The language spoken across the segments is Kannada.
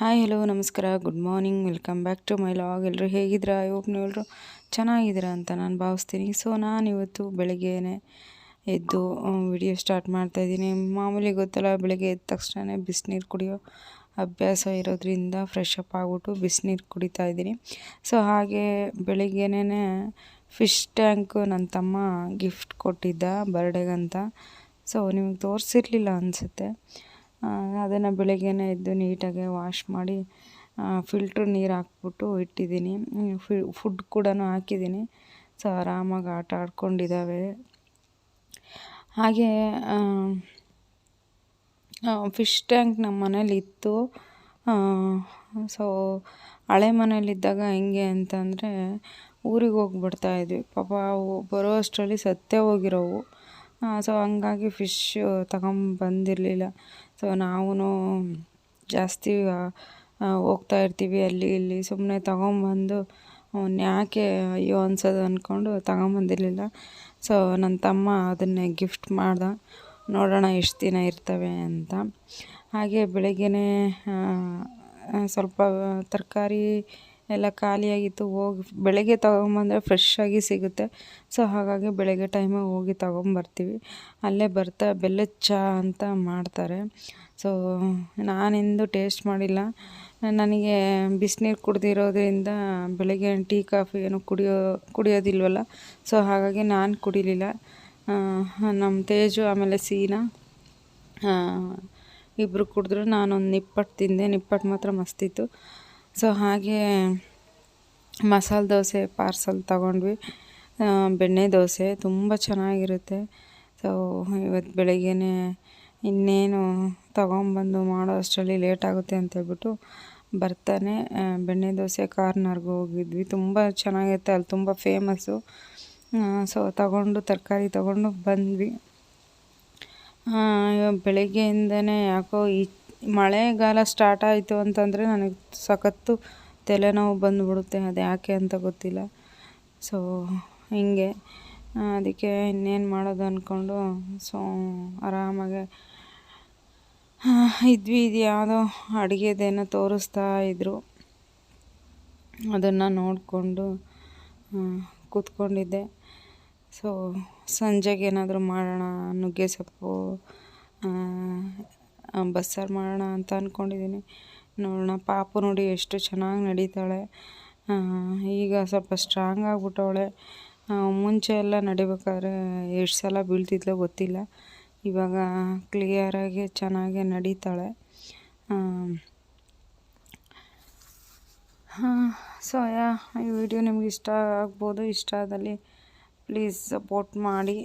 ಹಾಯ್, ಹಲೋ, ನಮಸ್ಕಾರ. Good morning welcome back to my vlog ಎಲ್ಲರೂ ಹೇಗಿದ್ದೀರಾ? ಹೋಪ್ ನೀವೆಲ್ಲರೂ ಚೆನ್ನಾಗಿದ್ದೀರಾ ಅಂತ ನಾನು ಭಾವಿಸ್ತೀನಿ. ಸೊ ನಾನು ಇವತ್ತು ಬೆಳಗ್ಗೆನೆ ಎದ್ದು ವಿಡಿಯೋ ಸ್ಟಾರ್ಟ್ ಮಾಡ್ತಾಯಿದ್ದೀನಿ ಮಾಮೂಲಿ ಗೊತ್ತಲ್ಲ, ಬೆಳಗ್ಗೆ ಎದ್ದ ತಕ್ಷಣ ಬಿಸಿನೀರು ಕುಡಿಯೋ ಅಭ್ಯಾಸ ಇರೋದ್ರಿಂದ ಫ್ರೆಶ್ ಅಪ್ ಆಗಿಬಿಟ್ಟು ಬಿಸಿನೀರು ಕುಡಿತಾ ಇದ್ದೀನಿ. ಸೊ ಹಾಗೆ ಬೆಳಿಗ್ಗೆನೇ ಫಿಶ್ ಟ್ಯಾಂಕು ನನ್ನ ತಮ್ಮ ಗಿಫ್ಟ್ ಕೊಟ್ಟಿದ್ದ ಬರ್ಡೇಗಂತ ಸೊ ನಿಮಗೆ ತೋರಿಸಿರ್ಲಿಲ್ಲ ಅನಿಸುತ್ತೆ. ಅದನ್ನು ಬೆಳಗ್ಗೆನೇ ಎದ್ದು ನೀಟಾಗಿ ವಾಶ್ ಮಾಡಿ ಫಿಲ್ಟ್ರ್ ನೀರು ಹಾಕ್ಬಿಟ್ಟು ಇಟ್ಟಿದ್ದೀನಿ. ಫುಡ್ ಕೂಡ ಹಾಕಿದ್ದೀನಿ. ಸೊ, ಆರಾಮಾಗಿ ಆಟ ಆಡ್ಕೊಂಡಿದ್ದಾವೆ. ಹಾಗೆ ಫಿಶ್ ಟ್ಯಾಂಕ್ ನಮ್ಮ ಮನೇಲಿ ಇತ್ತು. ಸೊ, ಹಳೆ ಮನೇಲಿದ್ದಾಗ ಹೆಂಗೆ ಅಂತಂದರೆ ಊರಿಗೆ ಹೋಗ್ಬಿಡ್ತಾ ಇದ್ವಿ. ಪಾಪ, ಅವು ಬರೋ ಅಷ್ಟರಲ್ಲಿ ಸತ್ತೇ ಹೋಗಿರೋವು. ಸೊ, ಹಂಗಾಗಿ ಫಿಶ್ ತಗೊಂಬಂದಿರಲಿಲ್ಲ. ಸೊ ನಾವು ಜಾಸ್ತಿ ಹೋಗ್ತಾ ಇರ್ತೀವಿ ಅಲ್ಲಿ ಇಲ್ಲಿ. ಸುಮ್ಮನೆ ತಗೊಂಬಂದು ಯಾಕೆ ಅಯ್ಯೋ ಅನ್ಸೋದು ಅಂದ್ಕೊಂಡು ತಗೊಂಬಂದಿರಲಿಲ್ಲ. ಸೊ ನನ್ನ ತಮ್ಮ ಅದನ್ನೇ ಗಿಫ್ಟ್ ಮಾಡ್ದ. ನೋಡೋಣ ಎಷ್ಟು ದಿನ ಇರ್ತವೆ ಅಂತ. ಹಾಗೆ ಬೆಳಗ್ಗೆ ಸ್ವಲ್ಪ ತರಕಾರಿ ಎಲ್ಲ ಖಾಲಿಯಾಗಿತ್ತು, ಹೋಗಿ ಬೆಳಗ್ಗೆ ತೊಗೊಂಬಂದ್ರೆ ಫ್ರೆಶ್ಶಾಗಿ ಸಿಗುತ್ತೆ. ಸೊ ಹಾಗಾಗಿ ಬೆಳಗ್ಗೆ ಟೈಮಿಗೆ ಹೋಗಿ ತೊಗೊಂಬರ್ತೀವಿ. ಅಲ್ಲೇ ಬರ್ತಾ ಬೆಲ್ಲದ ಚಹಾ ಅಂತ ಮಾಡ್ತಾರೆ. ಸೊ ನಾನೆಂದು ಟೇಸ್ಟ್ ಮಾಡಿಲ್ಲ. ನನಗೆ ಬಿಸಿನೀರು ಕುಡ್ದಿರೋದ್ರಿಂದ ಬೆಳಗ್ಗೆ ಟೀ ಕಾಫಿ ಏನು ಕುಡಿಯೋ, ಕುಡಿಯೋದಿಲ್ವಲ್ಲ? ಸೊ ಹಾಗಾಗಿ ನಾನು ಕುಡಿಲಿಲ್ಲ. ನಮ್ಮ ತೇಜು ಆಮೇಲೆ ಸೀನಾ ಇಬ್ಬರು ಕುಡಿದ್ರು. ನಾನೊಂದು ನಿಪ್ಪಟ್ಟು ತಿಂದೆ. ನಿಪ್ಪಟ್ಟು ಮಾತ್ರ ಮಸ್ತಿತ್ತು ಸೊ ಹಾಗೆ ಮಸಾಲೆ ದೋಸೆ ಪಾರ್ಸಲ್ ತಗೊಂಡ್ವಿ. ಬೆಣ್ಣೆ ದೋಸೆ ತುಂಬ ಚೆನ್ನಾಗಿರುತ್ತೆ. ಸೊ ಇವತ್ತು ಬೆಳಗ್ಗೆನೇ ಇನ್ನೇನು ತಗೊಂಬಂದು ಮಾಡೋ ಅಷ್ಟರಲ್ಲಿ ಲೇಟ್ ಆಗುತ್ತೆ ಅಂತ ಹೇಳ್ಬಿಟ್ಟು ಬರ್ತಾನೆ. ಬೆಣ್ಣೆ ದೋಸೆ ಕಾರ್ನರ್ಗೆ ಹೋಗಿದ್ವಿ. ತುಂಬ ಚೆನ್ನಾಗಿರುತ್ತೆ. ಅಲ್ಲಿ ತುಂಬ ಫೇಮಸ್ಸು. ಸೊ ತಗೊಂಡು ತರಕಾರಿ ತಗೊಂಡು ಬಂದ್ವಿ. ಬೆಳಗ್ಗೆಯಿಂದನೇ ಯಾಕೋ ಈ ಮಳೆಗಾಲ ಸ್ಟಾರ್ಟ್ ಆಯಿತು ಅಂತಂದರೆ ನನಗೆ ಸಖತ್ತು ತಲೆನೋವು ಬಂದುಬಿಡುತ್ತೆ. ಅದು ಯಾಕೆ ಅಂತ ಗೊತ್ತಿಲ್ಲ. ಸೊ ಹೀಗೆ. ಅದಕ್ಕೆ ಇನ್ನೇನು ಮಾಡೋದು ಅಂದ್ಕೊಂಡು ಸೊ, ಆರಾಮಾಗೆ ಇದ್ವಿ. ಇದು ಯಾವುದೋ ಅಡುಗೆದೇನೋ ತೋರಿಸ್ತಾ ಇದ್ದರು ಅದನ್ನು ನೋಡಿಕೊಂಡು ಕೂತ್ಕೊಂಡಿದ್ದೆ. ಸೊ ಸಂಜೆಗೆ ಏನಾದರೂ ಮಾಡೋಣ ನುಗ್ಗೆ ಸೊಪ್ಪು ಬಸ್ಸಾರು ಮಾಡೋಣ ಅಂತ ಅಂದ್ಕೊಂಡಿದ್ದೀನಿ ನೋಡೋಣ, ಪಾಪು ನೋಡಿ ಎಷ್ಟು ಚೆನ್ನಾಗಿ ನಡೀತಾಳೆ. ಈಗ ಸ್ವಲ್ಪ ಸ್ಟ್ರಾಂಗ್ ಆಗಿಬಿಟ್ಟವಳೆ. ಮುಂಚೆ ಎಲ್ಲ ನಡಿಬೇಕಾದ್ರೆ ಎಷ್ಟು ಸಲ ಬೀಳ್ತಿದ್ಲೋ ಗೊತ್ತಿಲ್ಲ. ಇವಾಗ ಕ್ಲಿಯರಾಗಿ ಚೆನ್ನಾಗಿ ನಡೀತಾಳೆ. ಸೊ ಯಾ, ಈ ವಿಡಿಯೋ ನಿಮ್ಗೆ ಇಷ್ಟ ಆಗ್ಬೋದು, ಇಷ್ಟ ಆದಲ್ಲಿ ಪ್ಲೀಸ್ ಸಪೋರ್ಟ್ ಮಾಡಿ.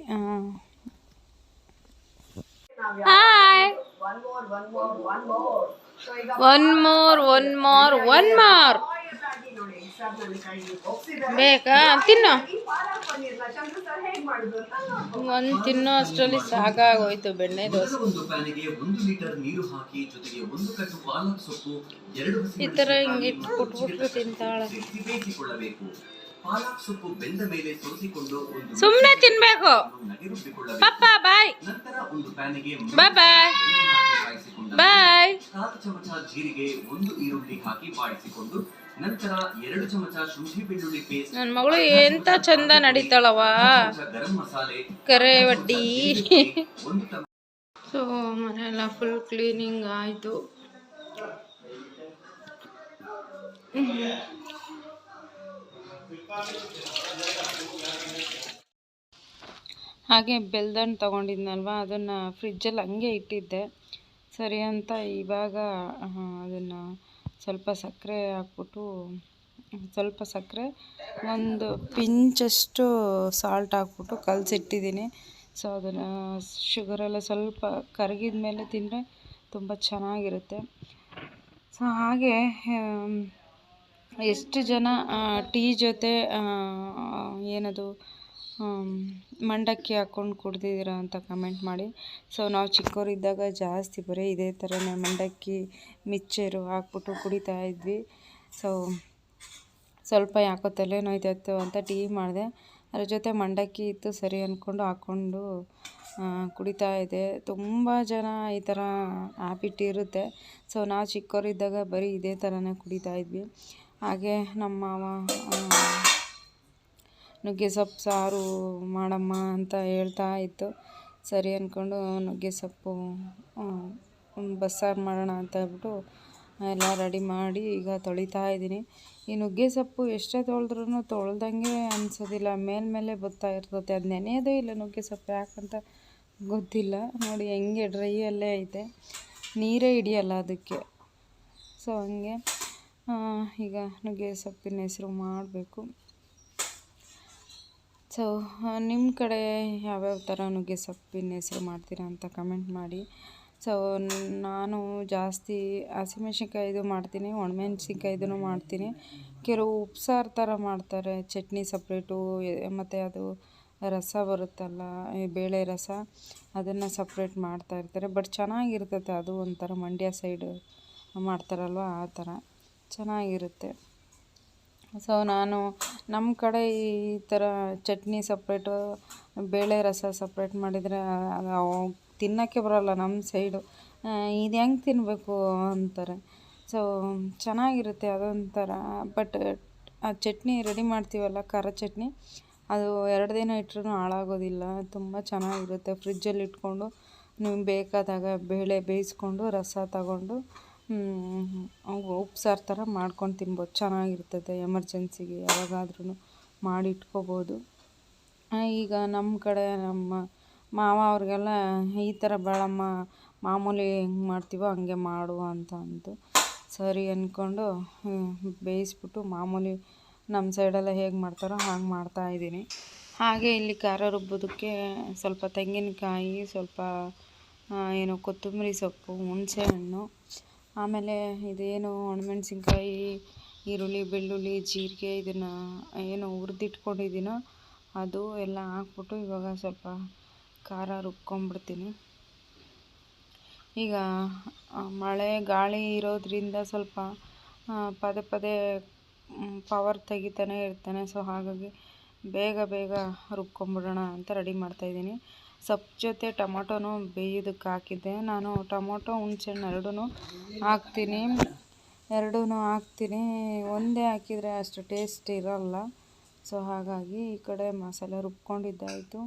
Hi one more one more one more ಬೇಕಾ? ತಿನ್ನೋ. ಒಂದು ತಿನ್ನೋ ಅಷ್ಟರಲ್ಲಿ ಸಾಕಾಗೋಯ್ತು ಬೆಣ್ಣೆ ದೋಸೆ. ಈ ಥರ ಹಿಂಗೆ ಇಟ್ಟು ಕೊಟ್ಬಿಟ್ರು ತಿಂತಾಳೆ ಸುಮ್ಮನೆ ತಿನ್ಬೇಕು. ಪಪ್ಪ ಬಾಯ್. ಬಾಯ್ ಬಾಯ್. ಬಾಯ್. ಚಮಚ ಜೀರಿಗೆ ಒಂದು ಈರುಳ್ಳಿ ಹಾಕಿ ಬಾಡಿಸಿಕೊಂಡು ನಂತರ ಎರಡು ಚಮಚ ಶುಂಠಿ ಬೆಳ್ಳುಳ್ಳಿ ಪೇಸ್ಟ್ ನನ್ನ ಮಗಳು ಎಂತ ಚಂದ ನಡೀತಾಳವ ಗರಂ ಮಸಾಲೆ ಕರೆ ವಡ್ಡಿ. ಒಂದು ಸೊ ಮನೆಯೆಲ್ಲ ಫುಲ್ ಕ್ಲೀನಿಂಗ್ ಆಯಿತು. ಹಾಗೆ ಬೆಲ್ದಣ್ಣು ತೊಗೊಂಡಿದ್ನಲ್ವ? ಅದನ್ನು ಫ್ರಿಜ್ಜಲ್ಲಿ ಹಂಗೆ ಇಟ್ಟಿದ್ದೆ. ಸರಿ ಅಂತ ಇವಾಗ ಅದನ್ನು ಸ್ವಲ್ಪ ಸಕ್ಕರೆ ಹಾಕ್ಬಿಟ್ಟು, ಸ್ವಲ್ಪ ಸಕ್ಕರೆ, ಒಂದು ಪಿಂಚಷ್ಟು ಸಾಲ್ಟ್ ಹಾಕ್ಬಿಟ್ಟು ಕಲಸಿಟ್ಟಿದ್ದೀನಿ. ಸೊ, ಅದನ್ನು ಶುಗರೆಲ್ಲ ಸ್ವಲ್ಪ ಕರಗಿದ ಮೇಲೆ ತಿಂದರೆ ತುಂಬ ಚೆನ್ನಾಗಿರುತ್ತೆ. ಸೊ, ಹಾಗೆ ಎಷ್ಟು ಜನ ಟೀ ಜೊತೆ ಏನದು ಮಂಡಕ್ಕಿ ಹಾಕ್ಕೊಂಡು ಕುಡ್ದಿದ್ದೀರ ಅಂತ ಕಮೆಂಟ್ ಮಾಡಿ ಸೊ ನಾವು ಚಿಕ್ಕವರಿದ್ದಾಗ ಜಾಸ್ತಿ ಬರೀ ಇದೇ ಥರನೇ ಮಂಡಕ್ಕಿ ಮಿಕ್ಚರು ಹಾಕ್ಬಿಟ್ಟು ಕುಡಿತಾ ಇದ್ವಿ ಸೊ ಸ್ವಲ್ಪ ಯಾಕೋ ತಲೆ ನೋಯ್ತಾಯಿತ್ತು ಅಂತ ಟೀ ಮಾಡಿದೆ ಅದ್ರ ಜೊತೆ ಮಂಡಕ್ಕಿ ಇತ್ತು ಸರಿ ಅಂದ್ಕೊಂಡು ಹಾಕ್ಕೊಂಡು ಕುಡಿತಾ ಇದೆ ತುಂಬ ಜನ ಈ ಥರ ಹ್ಯಾಬಿಟ್ ಇರುತ್ತೆ ಸೊ ನಾವು ಚಿಕ್ಕವರಿದ್ದಾಗ ಬರೀ ಇದೇ ಥರನೇ ಕುಡಿತಾ ಇದ್ವಿ ಹಾಗೆ ನಮ್ಮ ಮಾವ ನುಗ್ಗೆ ಸೊಪ್ಪು ಸಾರು ಮಾಡಮ್ಮ ಅಂತ ಹೇಳ್ತಾ ಇತ್ತು. ಸರಿ ಅಂದ್ಕೊಂಡು ನುಗ್ಗೆ ಸೊಪ್ಪು ಬಸ್ಸಾರು ಮಾಡೋಣ ಅಂತ ಹೇಳ್ಬಿಟ್ಟು ಎಲ್ಲ ರೆಡಿ ಮಾಡಿ ಈಗ ತೊಳಿತಾ ಇದ್ದೀನಿ. ಈ ನುಗ್ಗೆ ಸೊಪ್ಪು ಎಷ್ಟೇ ತೊಳೆದ್ರೂ ತೊಳ್ದಂಗೆ ಅನಿಸೋದಿಲ್ಲ. ಮೇಲ್ಮೇಲೆ ಬತ್ತಾ ಇರ್ತದೆ. ಅದು ನೆನೆಯೋದೇ ಇಲ್ಲ ನುಗ್ಗೆ ಸೊಪ್ಪು ಯಾಕಂತ ಗೊತ್ತಿಲ್ಲ. ನೋಡಿ ಹೆಂಗೆ ಡ್ರೈಯಲ್ಲೇ ಐತೆ. ನೀರೇ ಹಿಡಿಯಲ್ಲ ಅದಕ್ಕೆ. ಸೊ ಹಂಗೆ ಈಗ ನುಗ್ಗೆ ಸೊಪ್ಪಿನ ಹೆಸರು ಮಾಡಬೇಕು. ಸೊ ನಿಮ್ಮ ಕಡೆ ಯಾವ್ಯಾವ ಥರ ನುಗ್ಗೆ ಸೊಪ್ಪಿನ ಹೆಸರು ಮಾಡ್ತೀರಾ ಅಂತ ಕಮೆಂಟ್ ಮಾಡಿ. ಸೊ ನಾನು ಜಾಸ್ತಿ ಹಸಿಮೆಣ್ಸಿನ್ಕಾಯ್ದು ಮಾಡ್ತೀನಿ ಒಣಮೆಣ್ಸಿನ್ಕಾಯ್ದು ಮಾಡ್ತೀನಿ. ಕೆಲವು ಉಪ್ಸಾರು ಥರ ಮಾಡ್ತಾರೆ, ಚಟ್ನಿ ಸಪ್ರೇಟು ಮತ್ತು ಅದು ರಸ ಬರುತ್ತಲ್ಲ ಬೇಳೆ ರಸ, ಅದನ್ನು ಸಪ್ರೇಟ್ ಮಾಡ್ತಾ ಇರ್ತಾರೆ. ಬಟ್ ಚೆನ್ನಾಗಿರ್ತೈತೆ ಅದು ಒಂಥರ ಮಂಡ್ಯ ಸೈಡು ಮಾಡ್ತಾರಲ್ವ ಆ ಥರ ಚೆನ್ನಾಗಿರುತ್ತೆ. ಸೊ ನಾನು ನಮ್ಮ ಕಡೆ ಈ ಥರ ಚಟ್ನಿ ಸಪ್ರೇಟು ಬೇಳೆ ರಸ ಸಪ್ರೇಟ್ ಮಾಡಿದರೆ ತಿನ್ನೋಕ್ಕೆ ಬರೋಲ್ಲ ನಮ್ಮ ಸೈಡು ಇದು ಹೆಂಗೆ ತಿನ್ನಬೇಕು ಅಂತಾರೆ. ಸೊ ಚೆನ್ನಾಗಿರುತ್ತೆ ಅದೊಂಥರ. ಬಟ್ ಆ ಚಟ್ನಿ ರೆಡಿ ಮಾಡ್ತೀವಲ್ಲ, ಖಾರ ಚಟ್ನಿ, ಅದು ಎರಡು ದಿನ ಇಟ್ಟರೂ ಹಾಳಾಗೋದಿಲ್ಲ. ತುಂಬ ಚೆನ್ನಾಗಿರುತ್ತೆ. ಫ್ರಿಜ್ಜಲ್ಲಿ ಇಟ್ಕೊಂಡು, ನಿಮ್ಗೆ ಬೇಕಾದಾಗ ಬೇಳೆ ಬೇಯಿಸ್ಕೊಂಡು, ರಸ ತಗೊಂಡು ಉಪ್ಸಾರು ಥರ ಮಾಡ್ಕೊಂಡು ತಿನ್ಬೋದು. ಚೆನ್ನಾಗಿರ್ತದೆ ಎಮರ್ಜೆನ್ಸಿಗೆ ಯಾವಾಗಾದ್ರೂ ಮಾಡಿ ಇಟ್ಕೋಬೋದು. ಈಗ ನಮ್ಮ ಕಡೆ ನಮ್ಮ ಮಾವ ಅವ್ರಿಗೆಲ್ಲ ಈ ಥರ ಬಾಳಮ್ಮ ಮಾಮೂಲಿ ಹೆಂಗೆ ಮಾಡ್ತೀವೋ ಹಂಗೆ ಮಾಡು ಅಂತ ಅಂದು ಸರಿ ಅಂದ್ಕೊಂಡು ಬೇಯಿಸ್ಬಿಟ್ಟು ಮಾಮೂಲಿ ನಮ್ಮ ಸೈಡೆಲ್ಲ ಹೇಗೆ ಮಾಡ್ತಾರೋ ಹಾಗೆ ಮಾಡ್ತಾಯಿದ್ದೀನಿ ಹಾಗೆ ಇಲ್ಲಿ ಖಾರ ರುಬ್ಬೋದಕ್ಕೆ ಸ್ವಲ್ಪ ತೆಂಗಿನಕಾಯಿ, ಸ್ವಲ್ಪ ಏನು ಕೊತ್ತಂಬರಿ ಸೊಪ್ಪು ಹುಣಸೆ ಹಣ್ಣು ಆಮೇಲೆ ಇದೇನು ಒಣಮೆಣ್ಸಿನ್ಕಾಯಿ, ಈರುಳ್ಳಿ, ಬೆಳ್ಳುಳ್ಳಿ, ಜೀರಿಗೆ ಇದನ್ನು ಏನು ಹುರಿದಿಟ್ಕೊಂಡಿದ್ದೀನೋ ಅದು ಎಲ್ಲ ಹಾಕ್ಬಿಟ್ಟು ಇವಾಗ ಸ್ವಲ್ಪ ಖಾರ ರುಬ್ಕೊಂಬಿಡ್ತೀನಿ. ಈಗ ಮಳೆ ಗಾಳಿ ಇರೋದ್ರಿಂದ ಸ್ವಲ್ಪ ಪದೇ ಪದೇ ಪವರ್ ತೆಗಿತಾನೆ ಇರ್ತಾನೆ. ಸೊ ಹಾಗಾಗಿ ಬೇಗ ಬೇಗ ರುಬ್ಕೊಂಬಿಡೋಣ ಅಂತ ರೆಡಿ ಮಾಡ್ತಾಯಿದ್ದೀನಿ ಸೊಪ್ಪು ಜೊತೆ ಟೊಮೊಟೊನೂ ಬೇಯೋದಕ್ಕೆ ಹಾಕಿದ್ದೆ. ನಾನು ಟೊಮೊಟೊ, ಹುಣ್ಸೆಹಣ್ಣು ಎರಡೂ ಹಾಕ್ತೀನಿ. ಎರಡೂ ಹಾಕ್ತೀನಿ. ಒಂದೇ ಹಾಕಿದರೆ ಅಷ್ಟು ಟೇಸ್ಟ್ ಇರೋಲ್ಲ. ಸೊ, ಹಾಗಾಗಿ ಈ ಕಡೆ ಮಸಾಲೆ ರುಬ್ಕೊಂಡಿದ್ದಾಯಿತು.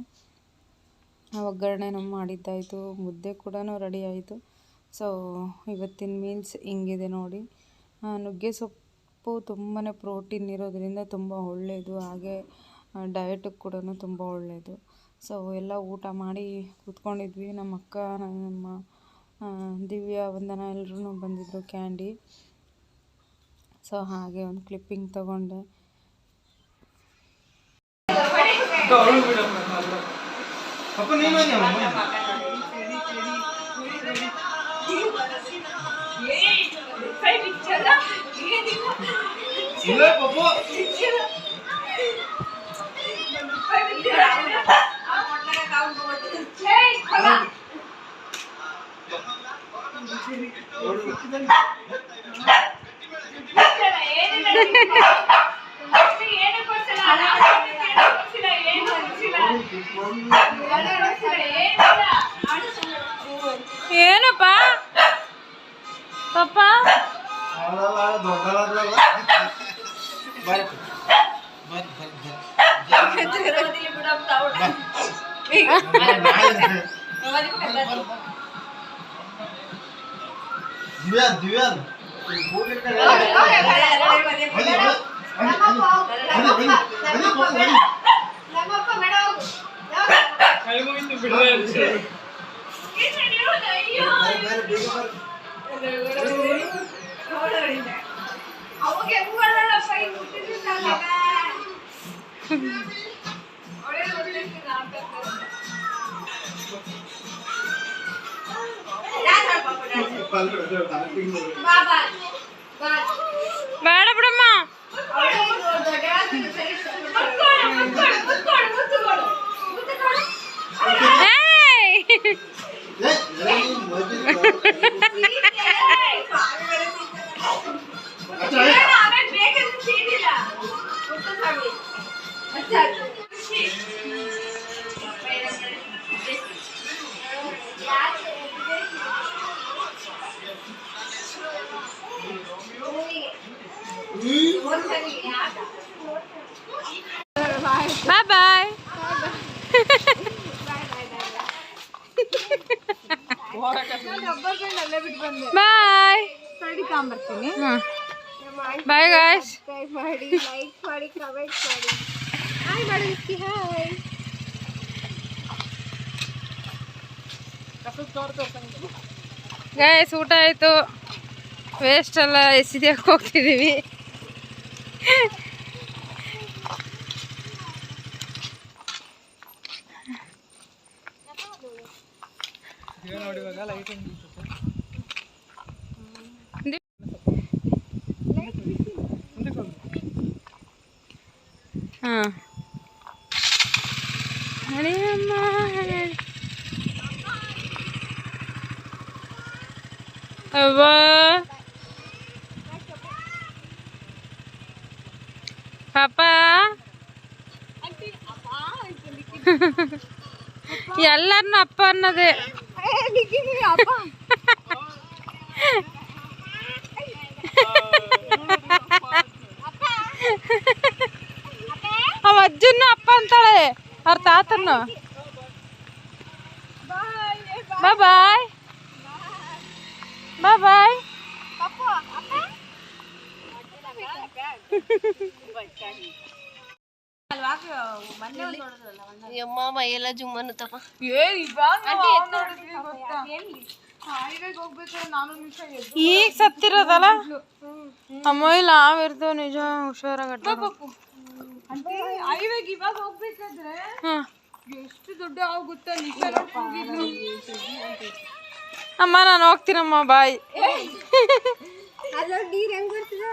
ಒಗ್ಗರಣೆನೂ ಮಾಡಿದ್ದಾಯಿತು. ಮುದ್ದೆ ಕೂಡ ರೆಡಿ ಆಯಿತು ಸೊ, ಇವತ್ತಿನ ಮೀಲ್ಸ್ ಹಿಂಗಿದೆ ನೋಡಿ. ನುಗ್ಗೆ ಸೊಪ್ಪು ತುಂಬಾ ಪ್ರೋಟೀನ್ ಇರೋದರಿಂದ ತುಂಬ ಒಳ್ಳೆಯದು ಹಾಗೆ ಡಯಟಿಗೆ ಕೂಡ ತುಂಬ ಒಳ್ಳೆಯದು ಸೊ ಎಲ್ಲ ಊಟ ಮಾಡಿ ಕೂತ್ಕೊಂಡಿದ್ವಿ ನಮ್ಮ ಅಕ್ಕ ನಮ್ಮ ದಿವ್ಯ ವಂದನ ಎಲ್ಲರೂ ಬಂದಿದ್ದರು ಕ್ಯಾಂಡಿ ಸೊ ಹಾಗೆ ಒಂದು ಕ್ಲಿಪ್ಪಿಂಗ್ ತಗೊಂಡೆ ಇಲ್ಲ ಏನಪ್ಪ? ಪಪ್ಪ? ಅವಳಲ್ಲ దివ్యాన్ దివ్యాన్ വേടപ്പെടുമ്മ ഏയ്. ಬಾಯ್ ಬರ್ತೀನಿ. ಬಾಯ್ ಗಾಯ್ಸ್ ಮಾಡಿ ಲೈಕ್ ಮಾಡಿ ಕಮೆಂಟ್ ಮಾಡಿ. ಹಾಯ್ ಮಾಡಿ ಹಾಯ್ ಗಾಯ್ಸ್ ಊಟ ಆಯಿತು. ವೇಸ್ಟ್ ಎಲ್ಲ ಎಸಿದ್ಯಾಕೆ ಹೋಗ್ತಿದ್ದೀವಿ ಹಾಂ ನಡಿಯಮ್ಮ ನಡಿ. ಅವ್ವ ಪಾಪ ಎಲ್ಲರನ್ನು ಅಪ್ಪ ಅನ್ನೋದೇ ಅವ ಅಜ್ಜನ್ನು ಅಪ್ಪ ಅಂತಾಳೆ ಅವ್ರ ತಾತನ್ನು. ಬಾಯ್ ಬಾಯ್ ಬಾಯ್ ಬಾಯ್ ಯಮ್ಮ ಮೈಯೆಲ್ಲ ಜುಮ್ಮನ್ನು ತಪ್ಪ ಈಗ ಸತ್ತಿರೋದಲ್ಲ? ಅಮ್ಮ ಇಲ್ಲ ಆವಿರ್ದು ನಿಜ ಹುಷಾರಾಗಟ್ಟ ಎಷ್ಟು ದೊಡ್ಡ ಆಗುತ್ತಾ ಅಮ್ಮ ನಾನು ಹೋಗ್ತೀನಮ್ಮ ಬಾಯ್. ಅಲ್ಲೋ ನೀರ್ ಹೆಂಗ್ ಬರ್ತದ?